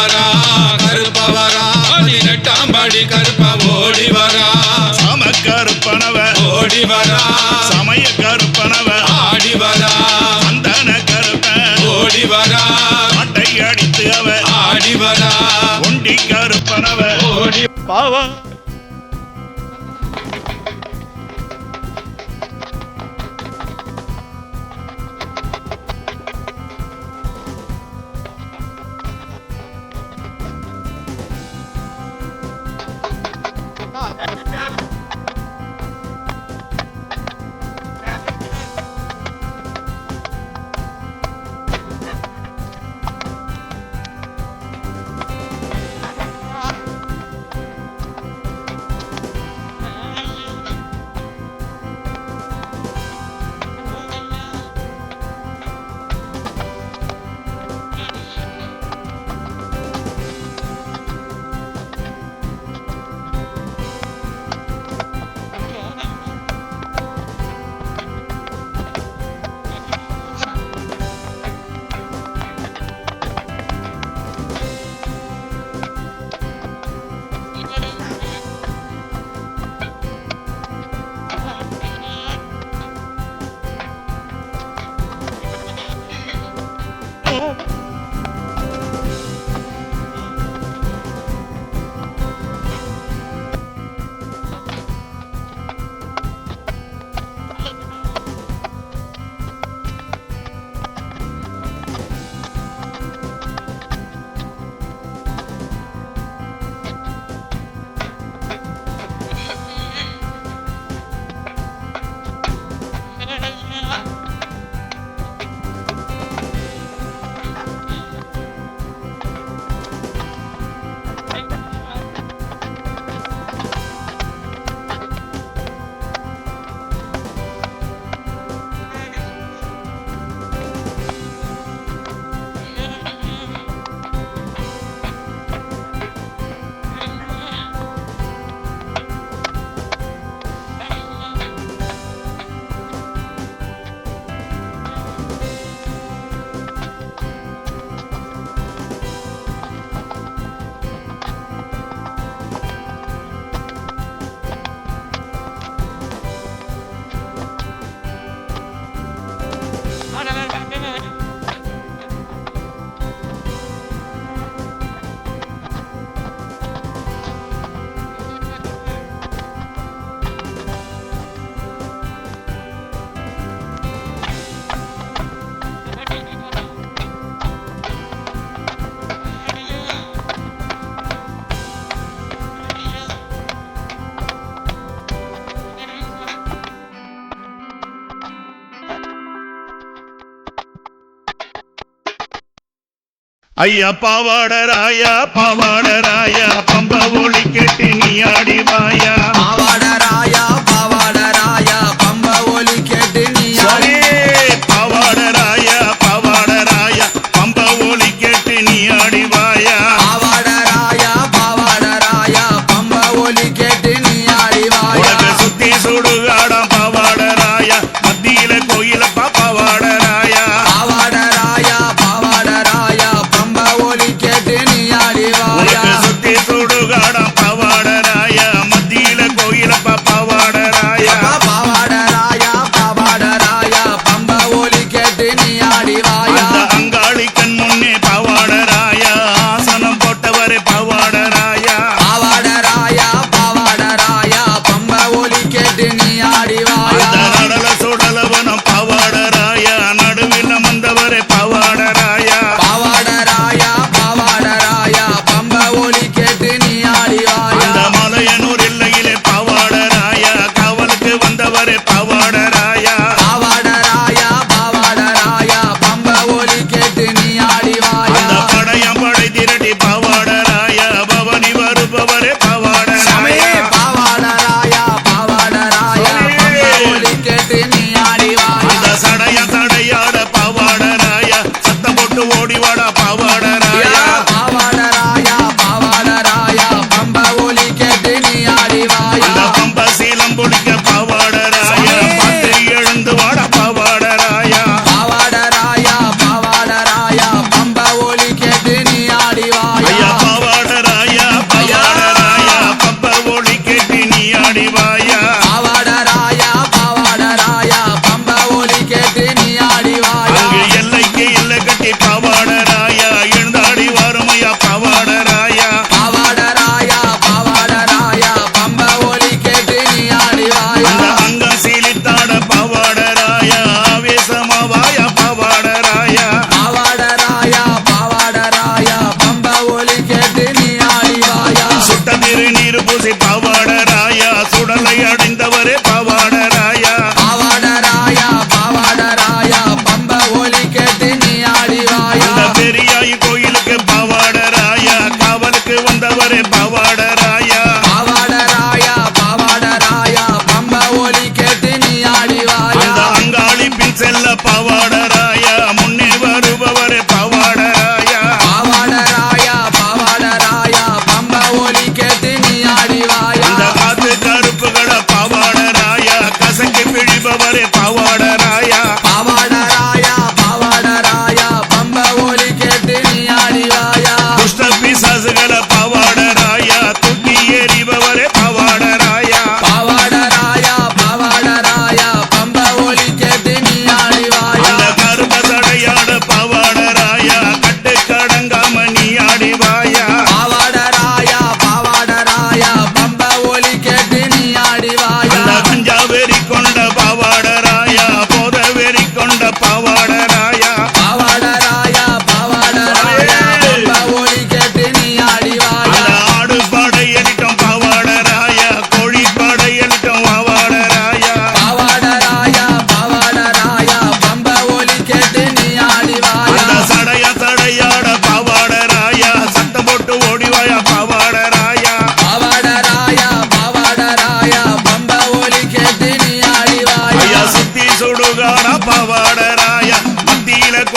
வரா கருப்பவரா பதினெட்டாம் படி கருப்ப ஓடி வரா சம கருப்பனவ ஓடி வரா சமய கருப்பனவ ஆடி வரா சந்தன கருப்ப ஓடி வரா அட்டை அடித்து அவ ஆடி வரா ஒண்டி கருப்பனவ. ஓடி பாவா ஐயா பாவாடராயா பாவாடராயா பம்ப ஒளி கெட்டி நீ ஆடி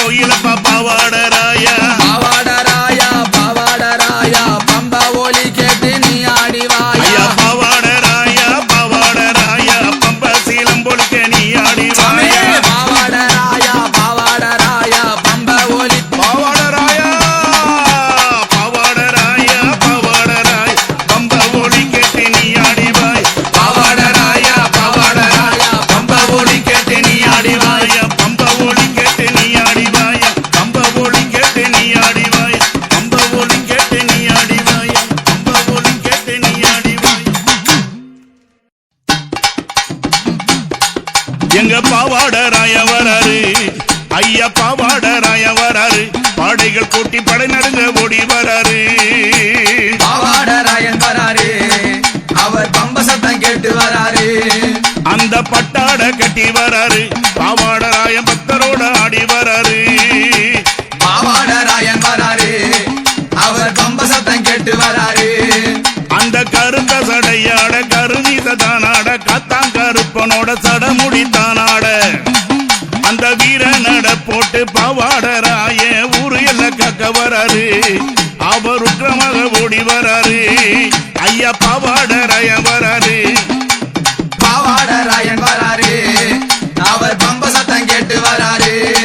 கோயிலப்பா பாவாட எங்க பாவாடராய வராரு பாடைகள் கூட்டி படை நடுங்க ஓடி வராரு. பாவாடராயன் வராரு அவர் பம்ப சத்தம் கேட்டு வராரு. அந்த பட்டாட கட்டி வராரு. பாவாடராய பக்தரோட ஆடி வராரு. பாவாடராயன் வராரு அவர் பம்ப சத்தம் கேட்டு வராரு. அந்த கருத்த சடையாட கருநீச தானாட காத்தாங் கருப்பனோட சடமுடி தானாட. பாவாடராய ஊரு எல்லாம் கக்க வராரு. அவர் உக்கிரமாக ஓடி வராரு. ஐயா பாவாடராய வராரு. பாவாடராயன் வராரு. அவர் பம்ப சத்தம் கேட்டு வராரு.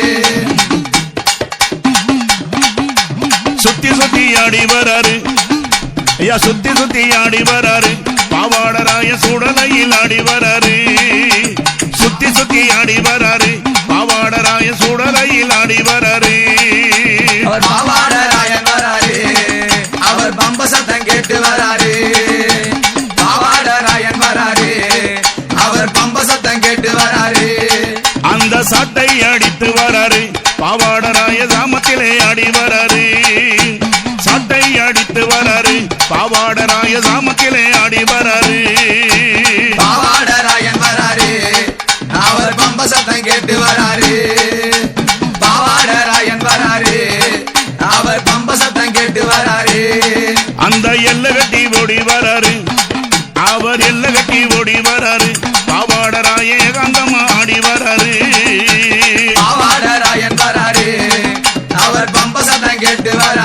சுத்தி சுத்தி ஆடி வராரு. ஐயா சுத்தி சுத்தி சுடலையில் ஆடி வராரு. அவர் பாவாடராயன் வராரு. அவர் பம்ப சத்தம் கேட்டு வராரு. பாவாடராயன் வராரு. அவர் பம்ப சத்தம் கேட்டு வராரு. அந்த சாட்டை அடித்து வராரு. பாவாடராய சாமத்திலே ஆடி வராரு. சாட்டை அடித்து வராரு. பாவாடராய சாமத்திலே ஆடி வராரு. பாவாடராயன் வராரு. அவர் பம்ப சத்தம் கேட்டு வராரு. கேட்டு வராரு. அந்த எல்ல கட்டி ஓடி வராரு. அவர் எல்ல கட்டி ஓடி வராரு. பாவாடராய ஏகாந்தமா ஆடி வராரு. பாவாடராயன் வராரு. அவர் பம்ப சத்தம் கேட்டு வராரு.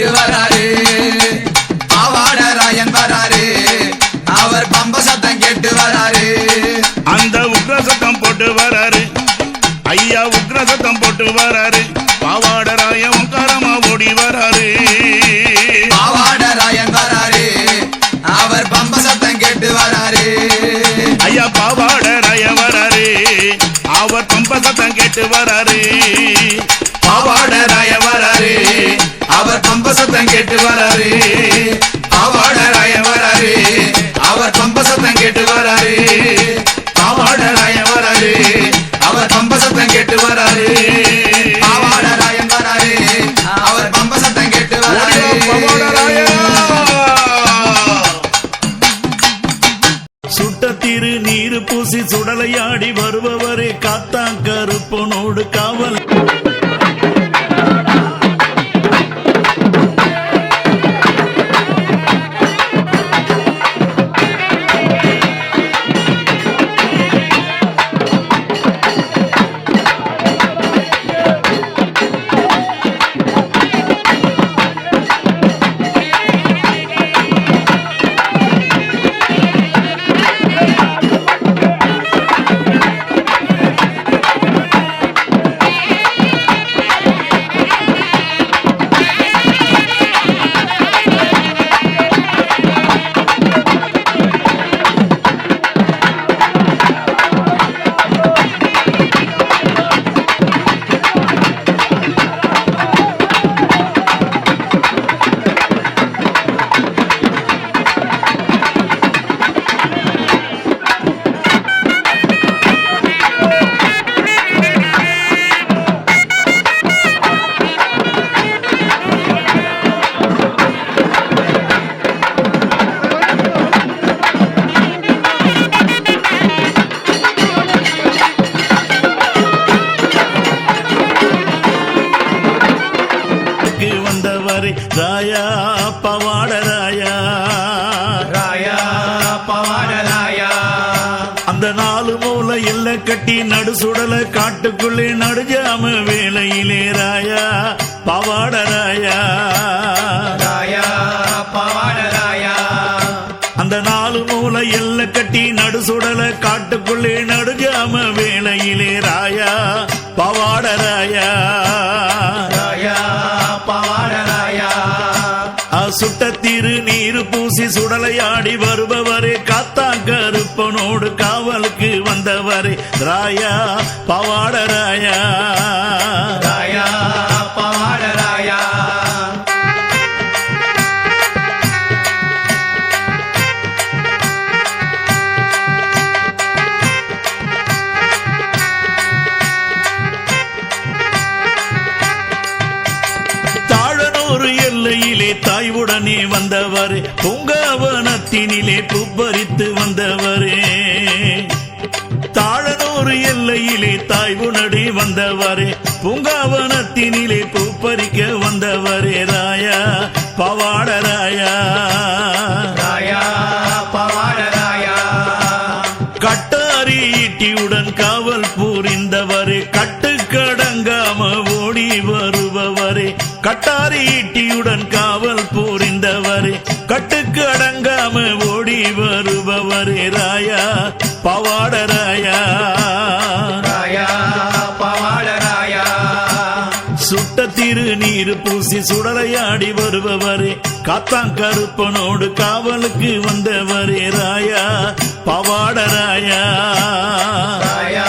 கேட்டு வராரு. பாவாடராயன் வராரு. அவர் பம்ப சத்தம் கேட்டு வராரு. அந்த உக்ர சத்தம் போட்டு வராரு. ஐயா உக்ர சத்தம் போட்டு வராரு. பாவாடராய ஓங்காரமா ஓடி வராரு. பாவாடராயன் வராரு. அவர் பம்ப சத்தம் கேட்டு வராரு. ஐயா பாவாடராய வராரு. அவர் பம்ப சத்தம் கேட்டு வராரு. பாவாடராய வராரு அவர் பம்ப சத்தம் கேட்டு வராரு. பாவாடராய வராரு. அவர் பம்ப சத்தம் கேட்டு வராரு. பாவாடராய வராரு. அவர் பம்ப சத்தம் கேட்டு வராரு. பாவாடராயன் வராரு. அவர் பம்ப சத்தம் கேட்டு வராரு. சுட்ட திரு நீர் பூசி சுடலையாடி வருபவரே காத்தாங் கருப்பனோடு காவல். வந்தவரே ராயா பவாட ராயா. ராயா பவாடராயா அந்த நாலு மூல எல்ல கட்டி நடு சுடல காட்டுக்குள்ளே நடுஜாம வேலையிலே ராயா பவாட ராயா. ராயா அந்த நாலு மூல எல்ல கட்டி நடு சுடல காட்டுக்குள்ளே நடுஜாம வேலையிலே ராயா சுட்ட திரு நீர் பூசி சுடலையாடி வருபவரே காத்தா கருப்பனோடு காவலுக்கு வந்தவரே ராயா பவாட வந்தவரே பூங்காவனத்தினிலே புப்பரித்து வந்தவரே. தாழனூர் எல்லையிலே தாய்வுனடி வந்தவரே பூங்காவனத்தினிலே பூப்பறிக்க வந்தவரே ராயா பவாட ராயா. கட்டாரி ஈட்டியுடன் காவல் புரிந்தவரே கட்டுக்கடங்காம ஓடி வருபவரே. கட்டாரி ஈட்டியுடன் காவல் புரிந்தவரே கட்டுக்கு அடங்காம ஓடி வருபவரே ராயா பவாட ராயா. பவாட சுட்ட திரு நீர் பூசி சுடலையாடி வருபவரே காத்தாங்கருப்பனோடு காவலுக்கு வந்தவரே ராயா பவாட ராயா. ராயா.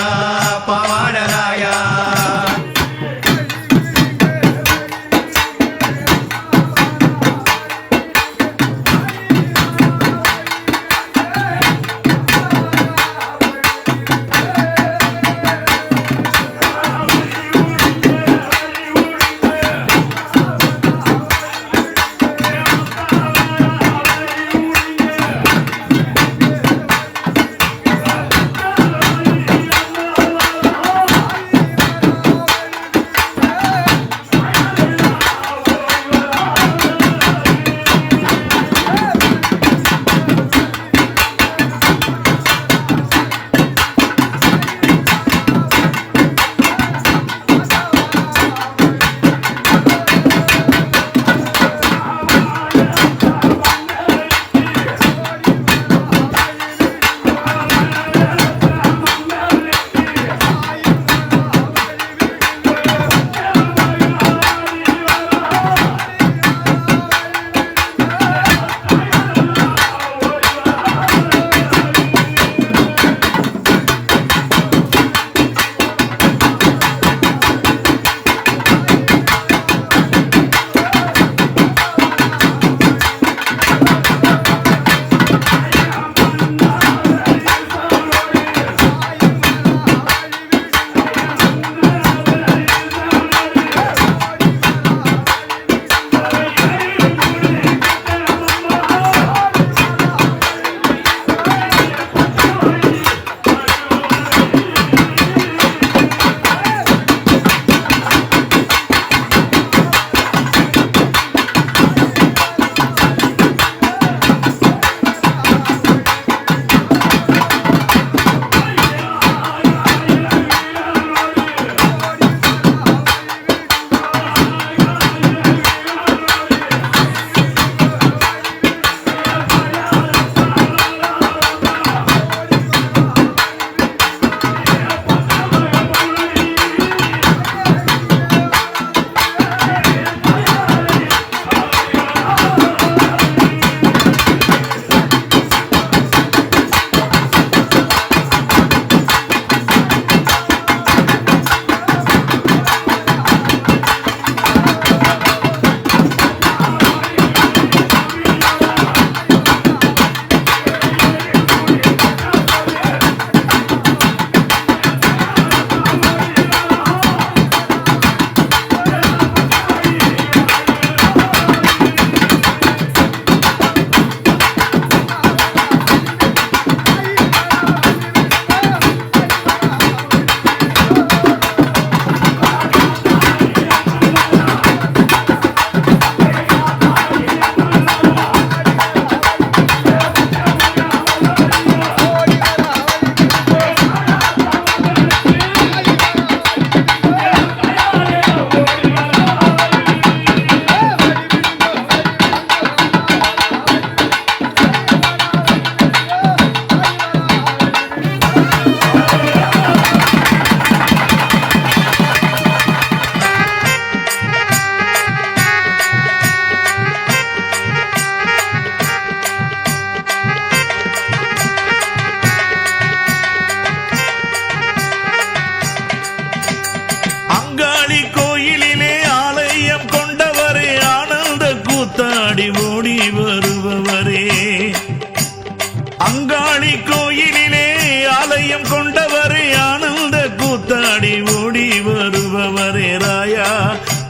கொண்டவரே ஆனந்த கூத்தாடி ஓடி வருபவரே ராயா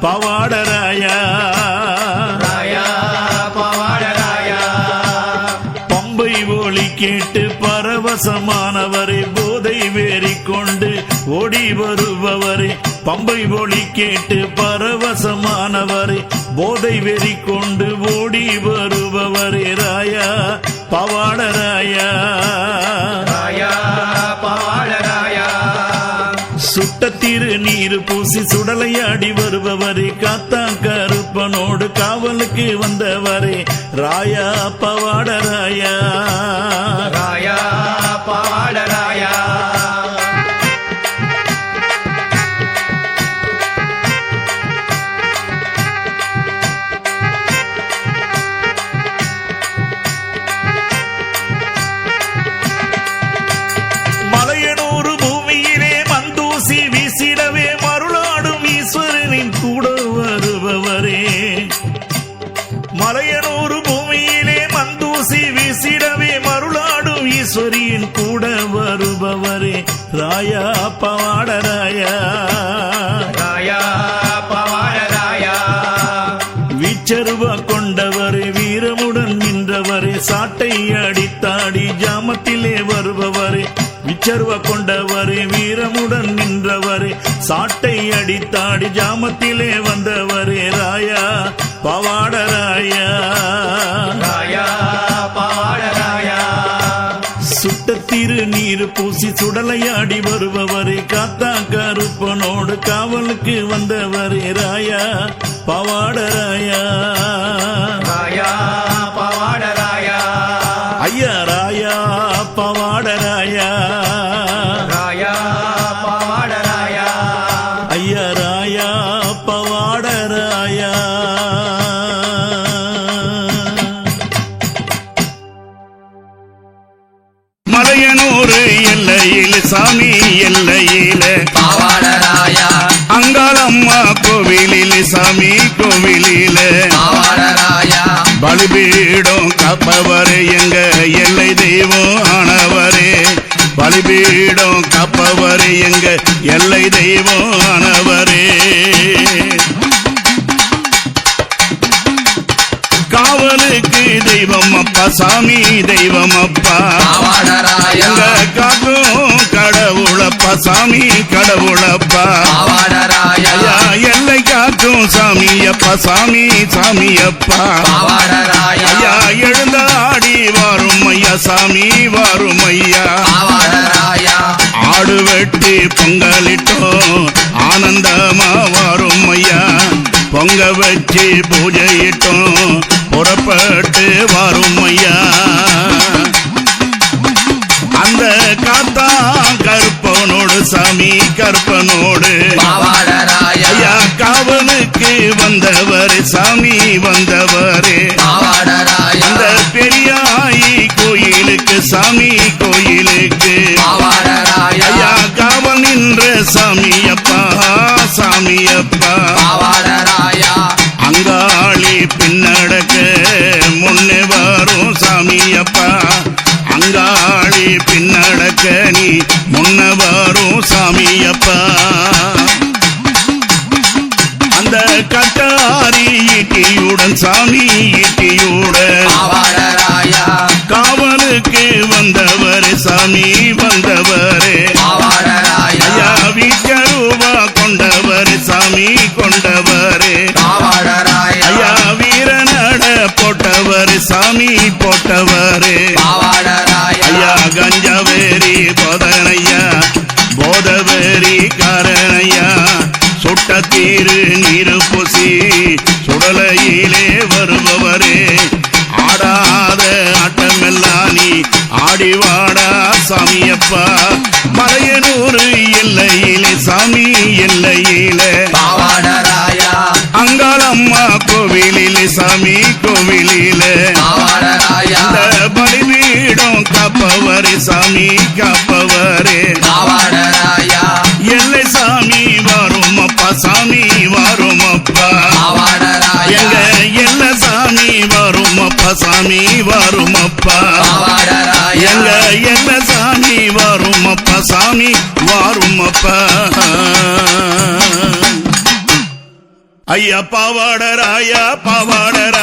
பவாடராயா பம்பை ஒளி கேட்டு பரவசமானவரை போதை வேறி கொண்டு ஓடி வருபவரே. பம்பை ஒளி கேட்டு பரவசமானவரை போதை வெறி கொண்டு ஓடி வருபவரே ராயா பவாடராயா கட்டத்திரு நீர் பூசி சுடலையாடி வருபவரே காத்தா கருப்பனோடு காவலுக்கு வந்தவரே ராயா பவாட ராயா. ஜாமத்திலே வருபவரே விச்சருவ கொண்டவரே வீரமுடன் நின்றவரே சாட்டை அடித்தாடி ஜாமத்திலே வந்தவரே ராயா பவாடராயா ராயா. பவாடராயா சுட்ட திரு நீர் பூசி சுடலையாடி வருபவரே காத்தா கருப்பனோடு காவலுக்கு வந்தவரே ராயா பவாடராயா மலையனூர் எல்லையில் சாமி எல்லையில. பவாடராயா. அங்காளம்மா கோவிலில் சாமி கோவிலில. பவாடராயா. பலிபீடம் காப்பவரே எங்க எல்லை தெய்வம் ஆனவரே. பலிபீடம் காப்பவரே எங்க எல்லை தெய்வம் ஆனவரே. தெய்வம் அப்பா சாமி தெய்வம் அப்பா எங்க காக்கும் கடவுளப்பா சாமி கடவுளப்பா. ஐயா எல்லை காக்கும் சாமி அப்பா சாமி சாமி அப்பா ஐயா எழுந்த ஆடி வாரும் ஐயா சாமி வாரும் ஐயா. ஆடு வெட்டி பொங்கலிட்டோம் ஆனந்தமா வாரும் ஐயா. பொங்க வச்சு பூஜையிட்டோம் கருப்பனோடு. பவாடராயா ஐயா காவலுக்கு வந்தவர் சாமி வந்தவரே. அந்த பெரியாயி கோயிலுக்கு சாமி கோயிலுக்கு. ஐயா காவல் நின்ற சாமி அப்பா சாமி பவாடராயா காவலுக்கு வந்தவர் சாமி வந்தவரே. ஐயா வீச்சரூபா கொண்டவர் சாமி கொண்டவரே. ஐயா வீரநட போட்டவர் சாமி போட்டவரே. ஐயா கஞ்சவேரி போதனையா போதவேரி காரணையா சுட்ட தீரு வாடா சாமியப்பா மலையனூர் எல்லையிலே சாமி எல்லையிலே. அங்காளம்மா கோவிலிலே சாமி கோவிலிலே. அந்த பலிபீடம் காப்பவரே சாமி காப்பவரே. எல்லை சாமி வரும் அப்பா சாமி வரும் அப்பா. எங்க சாமி வரும் அப்பா சாமி வரும் அப்பா எங்க என்ன சாமி வரும் அப்பா சாமி வரும் அப்பா ஐயா பாவாடராயா பாவாடரா.